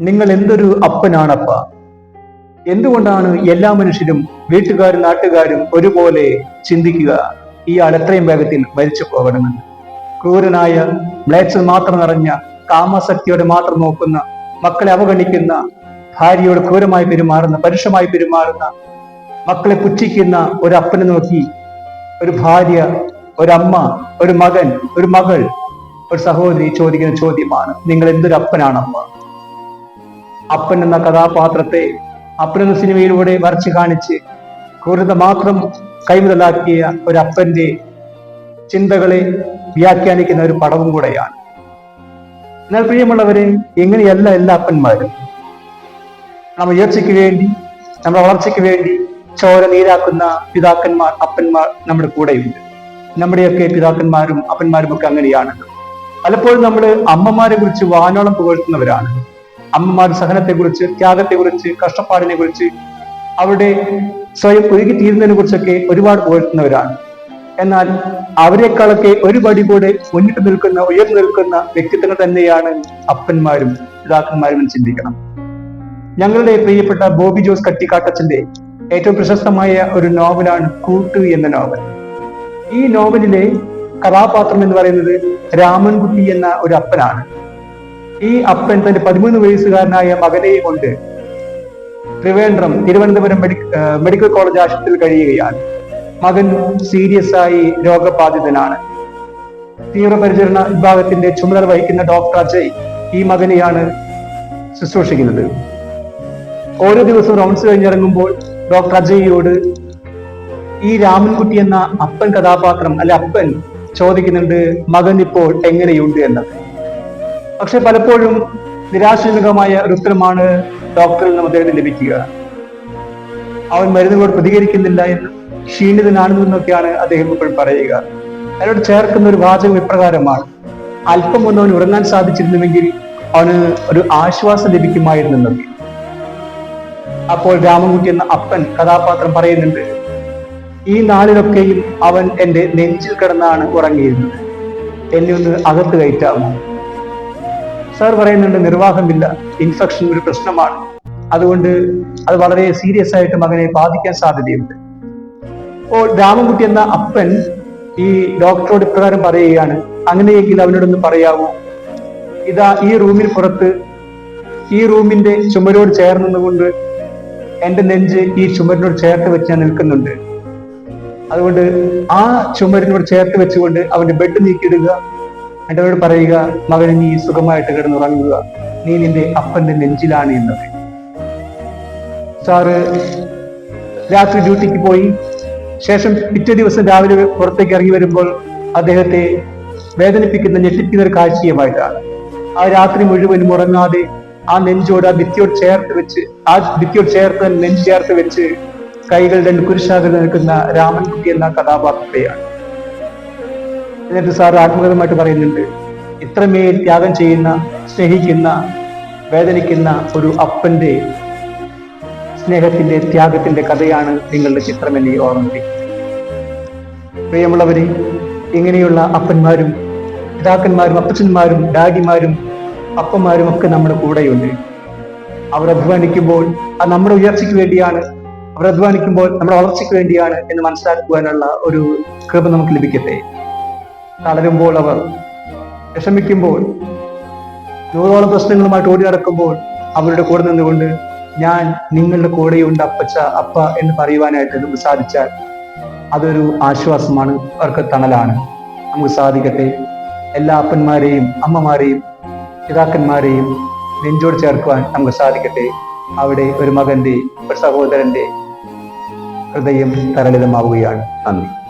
നിങ്ങൾ എന്തൊരു അപ്പനാണപ്പ? എന്തുകൊണ്ടാണ് എല്ലാ മനുഷ്യരും വീട്ടുകാരും നാട്ടുകാരും ഒരുപോലെ ചിന്തിക്കുക? ഇയാൾ എത്രയും വേഗത്തിൽ മരിച്ചു പോകണമെന്ന്. ക്രൂരനായ മ്ലേച്ഛൽ മാത്രം നിറഞ്ഞ കാമശക്തിയോടെ മാത്രം നോക്കുന്ന മക്കളെ അവഗണിക്കുന്ന ഭാര്യയോട് ക്രൂരമായി പെരുമാറുന്ന പരുഷമായി പെരുമാറുന്ന മക്കളെ പുച്ഛിക്കുന്ന ഒരു അപ്പനെ നോക്കി ഒരു ഭാര്യ ഒരമ്മ ഒരു മകൻ ഒരു മകൾ ഒരു സഹോദരി ചോദിക്കുന്ന ചോദ്യമാണ് നിങ്ങൾ എന്തൊരു അപ്പനാണമ്മ അപ്പൻ എന്ന കഥാപാത്രത്തെ അപ്പൻ എന്ന സിനിമയിലൂടെ വരച്ചു കാണിച്ച് ക്രൂരത മാത്രം കൈമുതലാക്കിയ ഒരു അപ്പന്റെ ചിന്തകളെ വ്യാഖ്യാനിക്കുന്ന ഒരു പടവും കൂടെയാണ്. എന്നാൽ പ്രിയമുള്ളവരെ എങ്ങനെയല്ല എല്ലാ അപ്പന്മാരും? നമ്മൾ ഉയർച്ചയ്ക്ക് വേണ്ടി നമ്മുടെ വളർച്ചയ്ക്ക് വേണ്ടി ചോര നീരാക്കുന്ന പിതാക്കന്മാർ അപ്പന്മാർ നമ്മുടെ കൂടെയുണ്ട്. നമ്മുടെയൊക്കെ പിതാക്കന്മാരും അപ്പന്മാരും ഒക്കെ അങ്ങനെയാണ് പലപ്പോഴും നമ്മൾ അമ്മമാരെ കുറിച്ച് വാനോളം പുകഴ്ത്തുന്നവരാണ്. അമ്മമാർ സഹനത്തെക്കുറിച്ച് ത്യാഗത്തെക്കുറിച്ച് കഷ്ടപ്പാടിനെ കുറിച്ച് അവരുടെ സ്വയം ഒഴുകി തീരുന്നതിനെ കുറിച്ചൊക്കെ ഒരുപാട് പുകഴ്ത്തുന്നവരാണ് എന്നാൽ അവരെക്കാളൊക്കെ ഒരു പടി കൂടെ മുന്നിട്ട് നിൽക്കുന്ന ഉയർന്നു നിൽക്കുന്ന വ്യക്തിത്വങ്ങൾ തന്നെയാണ് അപ്പന്മാരും പിതാക്കന്മാരും ചിന്തിക്കണം. ഞങ്ങളുടെ പ്രിയപ്പെട്ട ബോബി ജോസ് കട്ടിക്കാട്ടച്ചന്റെ ഏറ്റവും പ്രശസ്തമായ ഒരു നോവലാണ് കൂട്ട് എന്ന നോവൽ. ഈ നോവലിലെ കഥാപാത്രം എന്ന് പറയുന്നത് രാമൻകുട്ടി എന്ന ഒരു അപ്പനാണ്. ഈ അപ്പൻ തന്റെ പതിമൂന്ന് വയസ്സുകാരനായ മകനെയും കൊണ്ട് ത്രിവേണ്ട്രം തിരുവനന്തപുരം മെഡിക്കൽ കോളേജ് ആശുപത്രിയിൽ കഴിയുകയാണ്. മകൻ സീരിയസ് ആയി രോഗബാധിതനാണ്. തീവ്രപരിചരണ വിഭാഗത്തിന്റെ ചുമതല വഹിക്കുന്ന ഡോക്ടർ അജയ് ഈ മകനെയാണ് ശുശ്രൂഷിക്കുന്നത്. ഓരോ ദിവസവും റൗണ്ട്സ് കഴിഞ്ഞിറങ്ങുമ്പോൾ ഡോക്ടർ അജയ്യോട് ഈ രാമൻകുട്ടി എന്ന അപ്പൻ കഥാപാത്രം അല്ലെ അപ്പൻ ചോദിക്കുന്നുണ്ട് മകൻ ഇപ്പോൾ എങ്ങനെയുണ്ട്? എന്നത്. പക്ഷെ പലപ്പോഴും നിരാശജനകമായ ഒരു ഉത്തരമാണ് ഡോക്ടറിൽ നിന്ന് അദ്ദേഹത്തിന് ലഭിക്കുക. അവൻ മരുന്നുകളോട് പ്രതികരിക്കുന്നില്ല എന്ന് ക്ഷീണിതനാണെന്നൊക്കെയാണ് അദ്ദേഹം ഇപ്പോൾ പറയുക. അതിനോട് ചേർക്കുന്ന ഒരു വാചകം ഇപ്രകാരമാണ്. അല്പം ഒന്ന് അവൻ ഉറങ്ങാൻ സാധിച്ചിരുന്നുവെങ്കിൽ അവന് ഒരു ആശ്വാസം ലഭിക്കുമായിരുന്നെന്നൊക്കെ അപ്പോൾ രാമൻകുട്ടി എന്ന അപ്പൻ കഥാപാത്രം പറയുന്നുണ്ട് ഈ നാളിലൊക്കെയും അവൻ എന്റെ നെഞ്ചിൽ കിടന്നാണ് ഉറങ്ങിയിരുന്നത്. എന്നെ ഒന്ന് അകത്ത് കയറ്റാമോ? സാർ പറയുന്നുണ്ട് നിർവാഹമില്ല. ഇൻഫെക്ഷൻ ഒരു പ്രശ്നമാണ്. അതുകൊണ്ട് അത് വളരെ സീരിയസ് ആയിട്ട് മകനെ ബാധിക്കാൻ സാധ്യതയുണ്ട്. അപ്പോൾ രാമൻകുട്ടി എന്ന അപ്പൻ ഈ ഡോക്ടറോട് ഇപ്രകാരം പറയുകയാണ്. അങ്ങനെയെങ്കിൽ അവനോടൊന്ന് പറയാവൂ ഇതാ ഈ റൂമിന് പുറത്ത് ഈ റൂമിന്റെ ചുമരോട് ചേർന്നുകൊണ്ട് എന്റെ നെഞ്ച് ഈ ചുമരിനോട് ചേർത്ത് വെച്ച് ഞാൻ നിൽക്കുന്നുണ്ട്. അതുകൊണ്ട് ആ ചുമരിനോട് ചേർത്ത് വെച്ചുകൊണ്ട് അവന്റെ ബെഡ് നീക്കിയിടുക. അവരോട് പറയുക മകന് നീ സുഖമായിട്ട് കിടന്നുറങ്ങുക. നീ നിന്റെ അപ്പന്റെ നെഞ്ചിലാണ് എന്നത്. സാറ് രാത്രി ഡ്യൂട്ടിക്ക് പോയി. ശേഷം പിറ്റേ ദിവസം രാവിലെ പുറത്തേക്ക് ഇറങ്ങി വരുമ്പോൾ അദ്ദേഹത്തെ വേദനിപ്പിക്കുന്ന ഞെട്ടിപ്പിക്കുന്ന ഒരു കാഴ്ചയുമായിട്ടാണ്. ആ രാത്രി മുഴുവനും ഉറങ്ങാതെ ആ നെഞ്ചോട് ആ ഭിത്തിയോട് ചേർത്ത് വെച്ച് ആ ഭിത്തിയോട് ചേർത്ത് നെഞ്ച് ചേർത്ത് വെച്ച് കൈകൾ രണ്ട് കുരിശാകൽ നിൽക്കുന്ന രാമൻകുട്ടി എന്ന കഥാപാത്രത്തെയാണ്. എന്നിട്ട് സാർ ആത്മകഥമായിട്ട് പറയുന്നുണ്ട്. ഇത്രമേൽ ത്യാഗം ചെയ്യുന്ന സ്നേഹിക്കുന്ന വേദനിക്കുന്ന ഒരു അപ്പന്റെ സ്നേഹത്തിന്റെ ത്യാഗത്തിന്റെ കഥയാണ് നിങ്ങളുടെ ചിത്രമെന്നെ ഓർമ്മിപ്പിക്കുന്നത് പ്രിയമുള്ളവരെ ഇങ്ങനെയുള്ള അപ്പന്മാരും പിതാക്കന്മാരും അപ്പച്ചന്മാരും ഡാഡിമാരും അപ്പന്മാരും ഒക്കെ നമ്മുടെ കൂടെയുണ്ട്. അവർ അധ്വാനിക്കുമ്പോൾ അത് നമ്മുടെ ഉയർച്ചയ്ക്ക് വേണ്ടിയാണ് അവർ അധ്വാനിക്കുമ്പോൾ നമ്മുടെ വളർച്ചയ്ക്ക് വേണ്ടിയാണ് എന്ന് മനസ്സിലാക്കുവാനുള്ള ഒരു കൃപ നമുക്ക് ലഭിക്കട്ടെ. തളരുമ്പോൾ അവർ വിഷമിക്കുമ്പോൾ നൂറോളം പ്രശ്നങ്ങളുമായിട്ട് ഓടി നടക്കുമ്പോൾ അവരുടെ കൂടെ നിന്നുകൊണ്ട് ഞാൻ നിങ്ങളുടെ കൂടെയുണ്ട് അപ്പച്ച അപ്പ എന്ന് പറയുവാനായിട്ട് നമുക്ക് സാധിച്ചാൽ അതൊരു ആശ്വാസമാണ് അവർക്ക് തണലാണ്. നമുക്ക് സാധിക്കട്ടെ. എല്ലാ അപ്പന്മാരെയും അമ്മമാരെയും പിതാക്കന്മാരെയും നെഞ്ചോട് ചേർക്കുവാൻ നമുക്ക് സാധിക്കട്ടെ. അവിടെ ഒരു മകന്റെ ഒരു സഹോദരന്റെ ഹൃദയം തരളിതമാവുകയാണ്. നന്ദി.